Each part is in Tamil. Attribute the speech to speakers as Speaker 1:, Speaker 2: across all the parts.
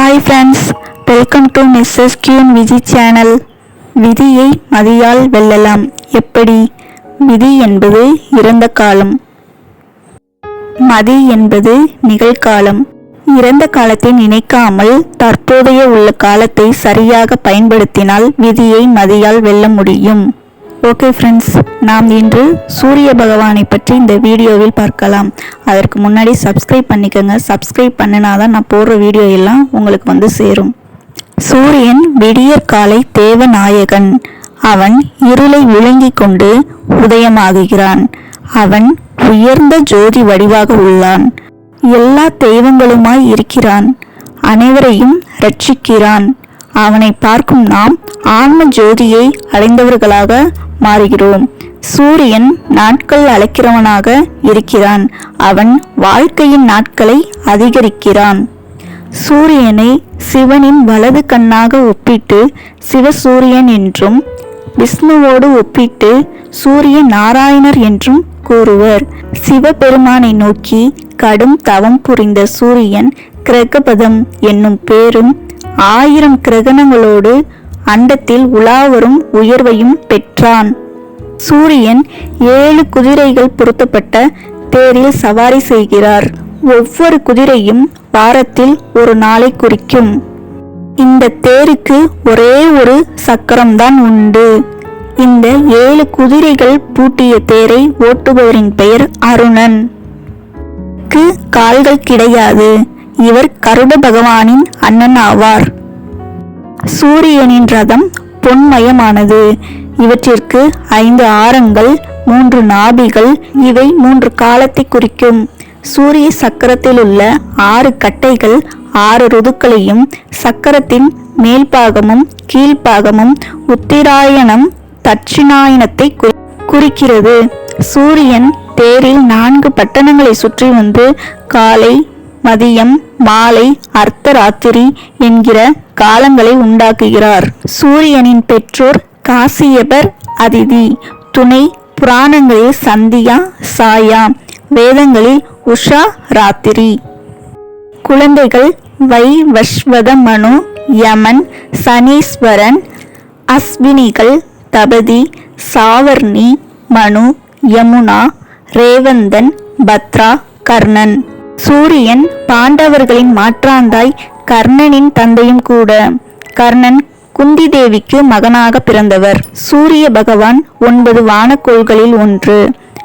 Speaker 1: Hi friends welcome to Mrs queen Viji channel விதியை மதியால் வெல்லலாம். எப்படி? விதி என்பது இறந்த காலம். மதி என்பது நிகழ்காலம். இறந்த காலத்தை நினைக்காமல் தற்போதைய உள்ள காலத்தை சரியாக பயன்படுத்தினால் விதியை மதியால் வெல்ல முடியும். ஓகே ஃப்ரெண்ட்ஸ் நாம் இன்று சூரிய பகவானை பற்றி இந்த வீடியோவில் பார்க்கலாம். அதற்கு முன்னாடி சப்ஸ்கிரைப் பண்ணிக்கோங்க. சப்ஸ்கிரைப் பண்ணினாதான் நான் போடுற வீடியோ எல்லாம் உங்களுக்கு வந்து சேரும். சூரியன் விடியற் காலை தேவநாயகன். அவன் இருளை விழுங்கிக் கொண்டு உதயமாகுகிறான். அவன் உயர்ந்த ஜோதி வடிவாக உள்ளான். எல்லா தெய்வங்களுமாய் இருக்கிறான். அனைவரையும் ரட்சிக்கிறான். அவனை பார்க்கும் நாம் ஆன்ம ஜோதியை அடைந்தவர்களாக மாறுகிறோம். சூரியன் நாட்கள் அழைக்கிறவனாக இருக்கிறான். அவன் வாழ்க்கையின் நாட்களை அதிகரிக்கிறான். சூரியனை சிவனின் வலது கண்ணாக ஒப்பிட்டு சிவசூரியன் என்றும் விஷ்ணுவோடு ஒப்பிட்டு சூரிய நாராயணர் என்றும் கூறுவர். சிவபெருமானை நோக்கி கடும் தவம் புரிந்த சூரியன் கிரகபதம் என்னும் பேரும் ஆயிரம் கிரகணங்களோடு அண்டத்தில் உலாவரும் உயர்வையும் பெற்றான். சூரியன் ஏழு குதிரைகள் பொருத்தப்பட்ட தேரில் சவாரி செய்கிறார். ஒவ்வொரு குதிரையும் வாரத்தில் ஒரு நாளை குறிக்கும். இந்த தேருக்கு ஒரே ஒரு சக்கரம்தான் உண்டு. இந்த ஏழு குதிரைகள் பூட்டிய தேரை ஓட்டுபவரின் பெயர் அருணன். க்கு கால்கள் கிடையாது. இவர் கருட பகவானின் அண்ணன் ஆவார். சூரியனின் ரதம் பொன்மயமானது. இவற்றிற்கு ஐந்து ஆரங்கள் மூன்று நாபிகள் இவை மூன்று காலத்தை குறிக்கும். சூரிய சக்கரத்தில் உள்ள ஆறு கட்டைகள் ஆறு ருதுக்களையும் சக்கரத்தின் மேல்பாகமும் கீழ்ப்பாகமும் உத்திராயணம் தட்சிணாயனத்தை குறிக்கிறது. சூரியன் தேரில் நான்கு பட்டணங்களை சுற்றி வந்து காலை மதியம் மாலை அர்த்தராத்திரி என்கிற காலங்களை உண்டாக்குகிறார். சூரியனின் பெற்றோர் காசியபர் அதிதி. துணை புராணங்களில் சந்தியா சாயா. வேதங்களில் உஷா ராத்திரி. குழந்தைகள் வைவஸ்வத மனு யமன் சனீஸ்வரன் அஸ்வினிகள் தபதி சாவர்ணி மனு யமுனா ரேவந்தன் பத்ரா கர்ணன். சூரியன் பாண்டவர்களின் மாற்றாந்தாய் கர்ணனின் தந்தையும் கூட. கர்ணன் குந்தி தேவிக்கு மகனாக பிறந்தவர். சூரிய பகவான் ஒன்பது வானக்கோள்களில் ஒன்று.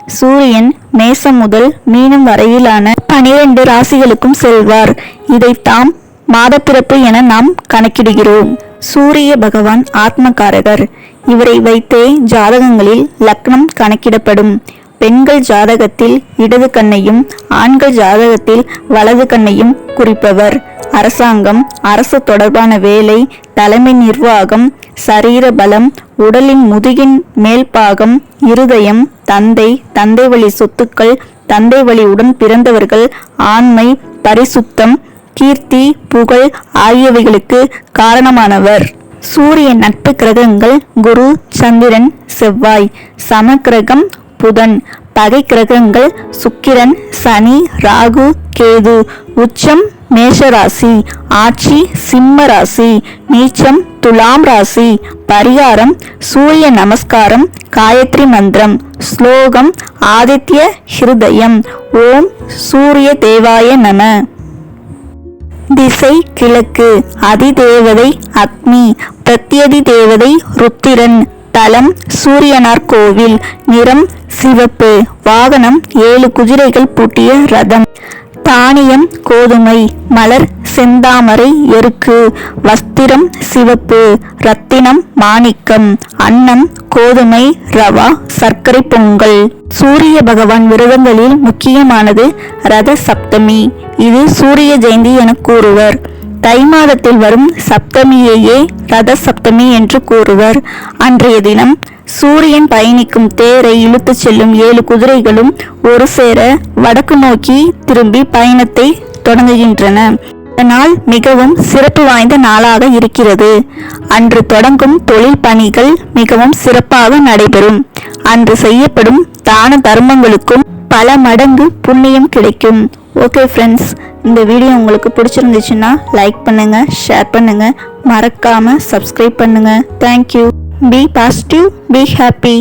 Speaker 1: சூரியன் மேசம் முதல் மீனம் வரையிலான பனிரெண்டு ராசிகளுக்கும் செல்வார். இதை தாம் மாதப்பிறப்பு என நாம் கணக்கிடுகிறோம். சூரிய பகவான் ஆத்மகாரகர். இவரை வைத்தே ஜாதகங்களில் லக்னம் கணக்கிடப்படும். பெண்கள் ஜாதகத்தில் இடது கண்ணையும் ஆண்கள் ஜாதகத்தில் வலது கண்ணையும் குறிப்பவர். அரசாங்கம் அரசு தொடர்பான வேலை தலைமை நிர்வாகம் சரீர பலம் உடலின் முதுகின் மேல்பாகம் இருதயம் தந்தை தந்தை வழி சொத்துக்கள் தந்தை வழியுடன் பிறந்தவர்கள் ஆண்மை பரிசுத்தம் கீர்த்தி புகழ் ஆகியவைகளுக்கு காரணமானவர். சூரிய நட்பு கிரகங்கள் குரு சந்திரன் செவ்வாய். சமக்கிரகம் புதன். பகை கிரகங்கள் சுக்கிரன் சனி ராகு கேது உச்சம் மேஷராசி ஆட்சி சிம்ம ராசி நீச்சம் துலாம் ராசி பரிகாரம் சூரிய நமஸ்காரம் காயத்ரி மந்திரம் ஸ்லோகம் ஆதித்ய ஹிருதயம் ஓம் சூரிய தேவாய நம. திசை கிழக்கு அதிதேவதை அக்னி பிரத்யதி தேவதை ருத்திரன். தலம் சூரியனார் கோவில். நிறம் சிவப்பு. வாகனம் ஏழு குதிரைகள் பூட்டிய ரதம். தானியம் கோதுமை. மலர் செந்தாமரை எருக்கு. வஸ்திரம் சிவப்பு. ரத்தினம் மாணிக்கம். அன்னம் கோதுமை ரவா சர்க்கரை பொங்கல். சூரிய பகவான் விரதங்களில் முக்கியமானது ரத சப்தமி. இது சூரிய ஜெயந்தி என கூறுவர். தை மாதத்தில் வரும் சப்தமியையே ரத சப்தமி என்று கூறுவர். அன்றைய தினம் சூரியன் பயணிக்கும் தேரை இழுத்துச் செல்லும் ஏழு குதிரைகளும் ஒரு சேர வடக்கு நோக்கி திரும்பி பயணத்தை தொடங்குகின்றன. இதனால் நாள் மிகவும் சிறப்பு வாய்ந்த நாளாக இருக்கிறது. அன்று தொடங்கும் தொழில் பணிகள் மிகவும் சிறப்பாக நடைபெறும். அன்று செய்யப்படும் தான தர்மங்களுக்கும் பல மடங்கு புண்ணியம் கிடைக்கும். ஓகே ஃப்ரெண்ட்ஸ் இந்த வீடியோ உங்களுக்கு பிடிச்சிருந்துச்சுன்னா லைக் பண்ணுங்கள் ஷேர் பண்ணுங்கள் மறக்காமல் சப்ஸ்கிரைப் பண்ணுங்கள் thank you be positive be happy